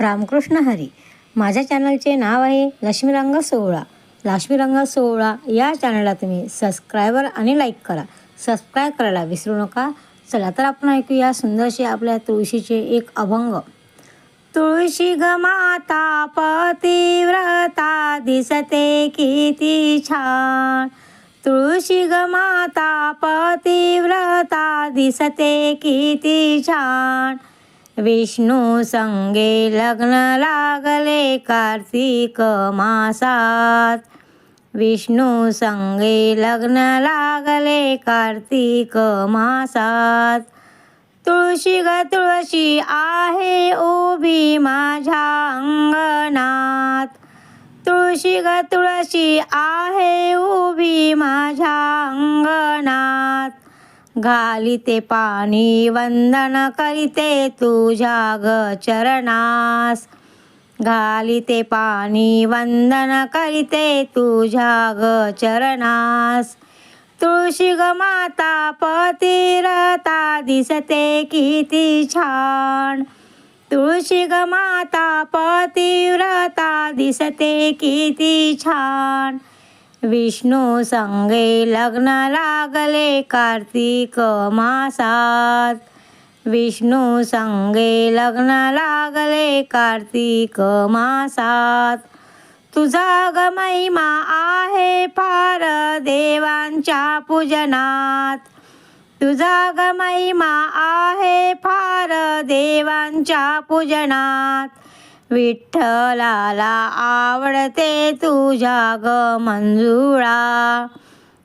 रामकृष्ण हरी. माझ्या चॅनलचे नाव आहे लक्ष्मीरंग सोहळा. लक्ष्मीरंग सोहळा या चॅनलला तुम्ही सबस्क्रायबर आणि लाईक करा. सबस्क्राईब करायला विसरू नका. चला तर आपण ऐकूया सुंदरसे आपल्या तुळशीचे एक अभंग. तुळशी ग माता पतिव्रता दिसते किती छान. तुळशी ग माता पतिव्रता दिसते किती छान. विष्णू संगे लग्न लागले कार्तिक मासात. विष्णू संगे लग्न लागले कार्तिक मासात. तुळशी ग तुळशी आहे उभी माझ्या अंगणात. तुळशी ग तुळशी आहे उभी माझ्या अंगणात. घालिते पाणी वंदन करिते तुझ्या ग चरणास. घालिते पाणी वंदन करिते तुझ्या ग चरणास. तुळशी ग माता पतिरता दिसते किती छान. तुळशी ग माता पतिव्रता दिसते किती छान. विष्णू संगे लग्न लागले कार्तिक मासात. विष्णू संगे लग्न लागले कार्तिक मासात. तुझा ग महिमा आहे फार देवांच्या पूजनात. तुझा ग महिमा आहे फार देवांच्या पूजनात. विठ्ठलाला आवडते तुझ्या ग मंजुळा.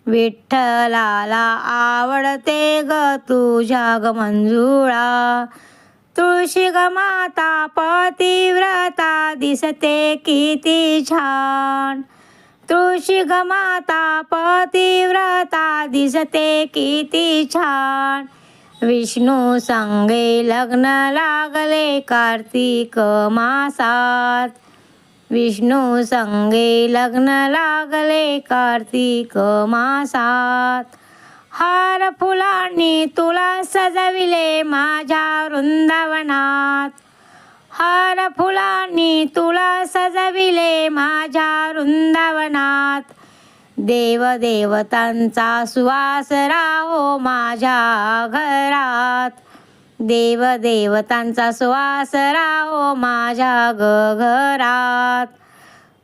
विठ्ठलाला आवडते ग तुझ्या ग मंजुळा. तुळशी ग माता पतिव्रता दिसते किती छान. तुळशी ग माता पतिव्रता दिसते किती छान. विष्णू संगे लग्न लागले कार्तिक मासात. विष्णू संगे लग्न लागले कार्तिक मासात. हार फुलांनी तुला सजविले माझ्या वृंदावनात. हार फुलांनी तुला सजविले माझ्या वृंदावनात. देवदेवतांचा सुवास राहो माझ्या घरात. देवदेवतांचा सुवास राहो माझ्या ग घरात.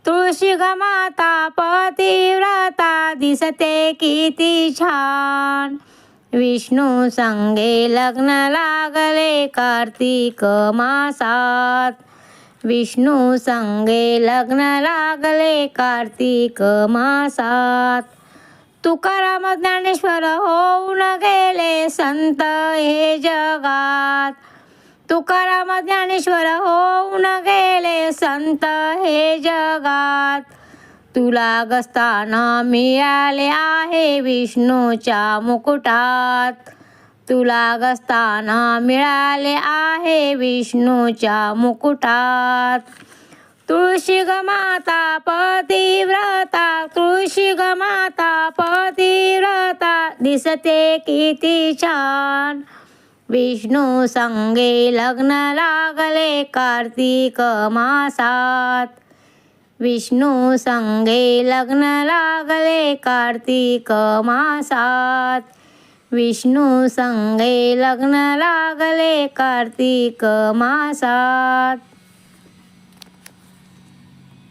तुळशी गमाता पतिव्रता दिसते किती छान. विष्णू संगे लग्न लागले कार्तिक मासात. विष्णू संगे लग्न लागले कार्तिक मासात. तुकाराम ज्ञानेश्वर होऊन गेले संत हे जगात. तुकाराम ज्ञानेश्वर होऊन गेले संत हे जगात. तुला गस्ताना मिळाले आहे विष्णूच्या मुकुटात. तुला गस्ताना मिळाले आहे विष्णूच्या मुकुटात. तुळशी ग माता पतिव्रता तुळशी ग माता पतिव्रता दिसते किती छान. विष्णू संगे लग्न लागले कार्तिक मासात. विष्णू संगे लग्न लागले कार्तिक मासात. विष्णू संगे लग्न लागले कार्तिक मासात.